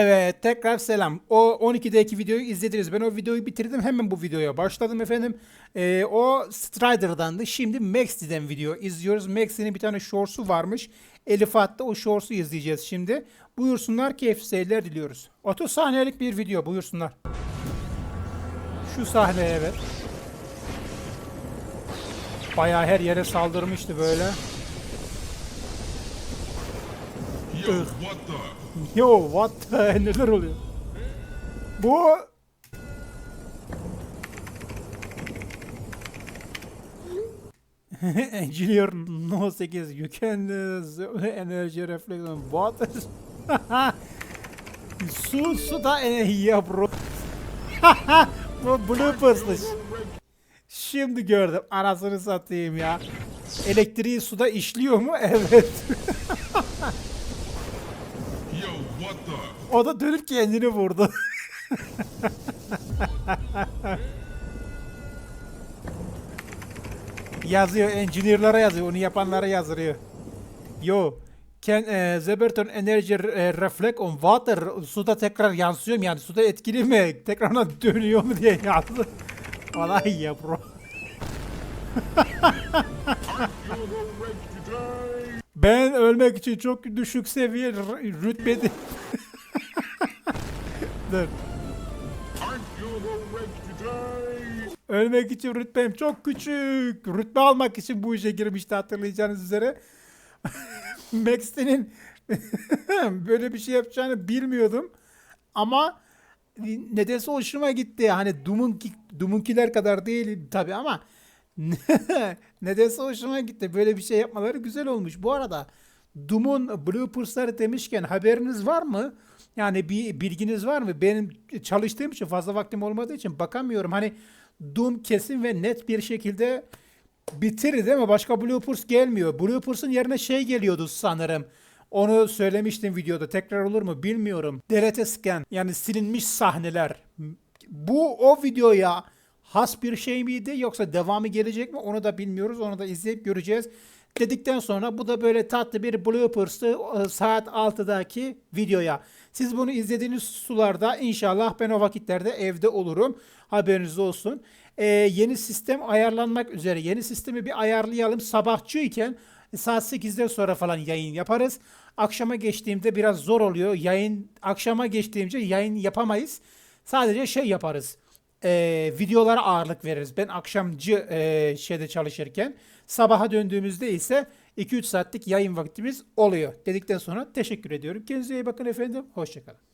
Evet tekrar selam. O 12'deki videoyu izlediniz. Ben o videoyu bitirdim. Hemen bu videoya başladım efendim. Ee, o Strider'dandı. Şimdi Maxi'den video izliyoruz. Maxi'nin bir tane shorts'u varmış. Elif attı. O shorts'u izleyeceğiz şimdi. Buyursunlar keyifli seyirler diliyoruz. 30 saniyelik bir video buyursunlar. Şu sahne evet. Bayağı her yere saldırmıştı böyle. Yo, what the? Yo what the neler oluyor? Bu Engineer No 8 You can uh, energy reflection water Su su da enerji bro Bu bloopers'mış Şimdi gördüm anasını satayım ya Elektriği suda işliyor mu? Evet Yo, what the? O da dönüp kendini vurdu. yazıyor, engineer'lara yazıyor, onu yapanlara yazıyor. Yo, can e, Zeberton energy e, reflect on water suda tekrar yansıyor mu yani suda etkili mi tekrardan dönüyor mu diye yazdı. İyi ya bro. Ben ölmek için çok düşük seviye rütbede... Today? Ölmek için rütbem çok küçük. Rütbe almak için bu işe girmişti hatırlayacağınız üzere. Max'te'nin böyle bir şey yapacağını bilmiyordum. Ama nedense hoşuma gitti. Hani Doom'unki, Doom'unkiler kadar değil tabi ama nedense hoşuma gitti. Böyle bir şey yapmaları güzel olmuş. Bu arada Doom'un bloopers'ları demişken haberiniz var mı? Yani bir bilginiz var mı? Benim çalıştığım için fazla vaktim olmadığı için bakamıyorum. Hani Doom kesin ve net bir şekilde bitirir değil mi? Başka bloopers gelmiyor. Bloopers'ın yerine şey geliyordu sanırım. Onu söylemiştim videoda. Tekrar olur mu bilmiyorum. Delete scan yani silinmiş sahneler. Bu o videoya has bir şey miydi yoksa devamı gelecek mi onu da bilmiyoruz. Onu da izleyip göreceğiz. Dedikten sonra bu da böyle tatlı bir bloopers'tı e, saat 6'daki videoya. Siz bunu izlediğiniz sularda inşallah ben o vakitlerde evde olurum. Haberiniz olsun. Ee, yeni sistem ayarlanmak üzere. Yeni sistemi bir ayarlayalım. Sabahçıyken saat 8'den sonra falan yayın yaparız. Akşama geçtiğimde biraz zor oluyor. Yayın akşama geçtiğimce yayın yapamayız. Sadece şey yaparız. Ee, videolara ağırlık veririz. Ben akşamcı e, şeyde çalışırken sabaha döndüğümüzde ise 2-3 saatlik yayın vaktimiz oluyor. Dedikten sonra teşekkür ediyorum. Kendinize iyi bakın efendim. Hoşçakalın.